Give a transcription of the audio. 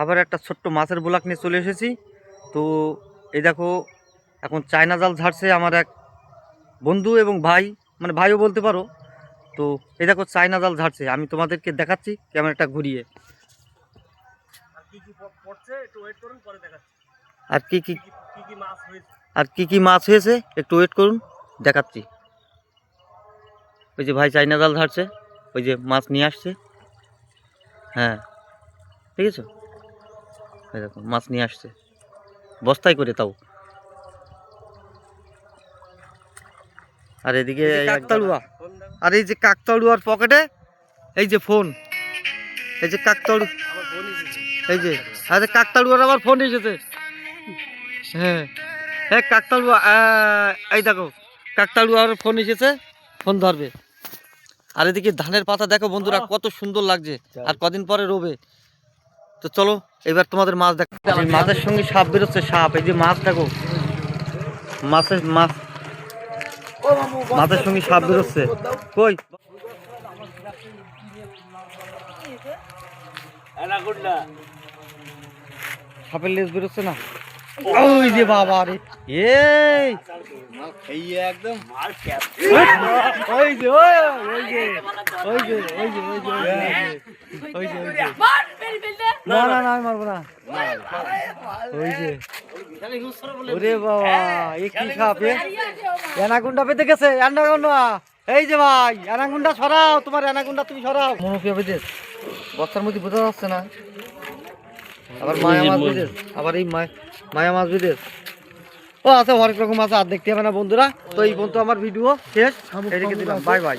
আবার একটা ছোট্ট মাছের ব্লক নিয়ে চলে এসেছি। তো এই দেখো এখন চায়না জাল ঝাড়ছে আমার এক বন্ধু এবং ভাই মানে ভাইও বলতে পারো। তো এই দেখো চায়না জাল ঝাড়ছে। আমি তোমাদেরকে দেখাচ্ছি ক্যামেরাটা ঘুরিয়ে। আর কি কি আর কি কি মাছ হয়েছে? একটু ওয়েট করুন দেখাচ্ছি। ওই যে ভাই চাইনা জাল ঝাড়ছে ওই যে মাছ নিয়ে আসছে। হ্যাঁ ঠিক আছে এই দেখো মাছ নিয়ে আসছে। বস্তায় করে তাও। আর এদিকে কাকতাড়ুয়া। আর এই যে কাকতাড়ুয়ার পকেটে এই যে ফোন। এই যে কাকতাড়ু এই যে আরে কাকতাড়ুয়ার আবার ফোন এসেছে। হ্যাঁ। হ্যাঁ কাকতাড়ুয়া এই দেখো কাকতাড়ুয়ার ফোন এসেছে ফোন ধরবে। আর এদিকে ধানের পাতা দেখো বন্ধুরা কত সুন্দর লাগছে। আর কদিন পরে রোবে। তো চলো এবার তোমাদের মাছ দেখো মাছের সঙ্গে সাপ বেরোচ্ছে সাপ। এই যে মাছ দেখো। মাছের মাছ মাছের সঙ্গে সাপ বেরোচ্ছে। কই? সাপের লেজ বেরোচ্ছে না? ওই যে বাবা রে। এই! একদম ওই যে ওই ওই যে ওই যে ওই যে ওই যে ওই যে ওই যে। ওই যে না না না আমি মারবো না। ওই যে ওরে বাবা এ কি সাপ অ্যানাকুন্ডা পেতে গেছে অ্যানাকুন্ডা। এই যে ভাই অ্যানাকুন্ডা সরাও তোমার অ্যানাকুন্ডা তুমি সরাও। মনোপিয়া বস্তার মধ্যে বোঝা যাচ্ছে না। আবার মায়া মাছ বেদের আবার এই মায়া মায়া মাছ বেদের ও আছে অনেক রকম আছে আর দেখতে হবে না বন্ধুরা। তো এই পর্যন্ত আমার ভিডিও শেষ। এদিকে দিলাম। Bye bye.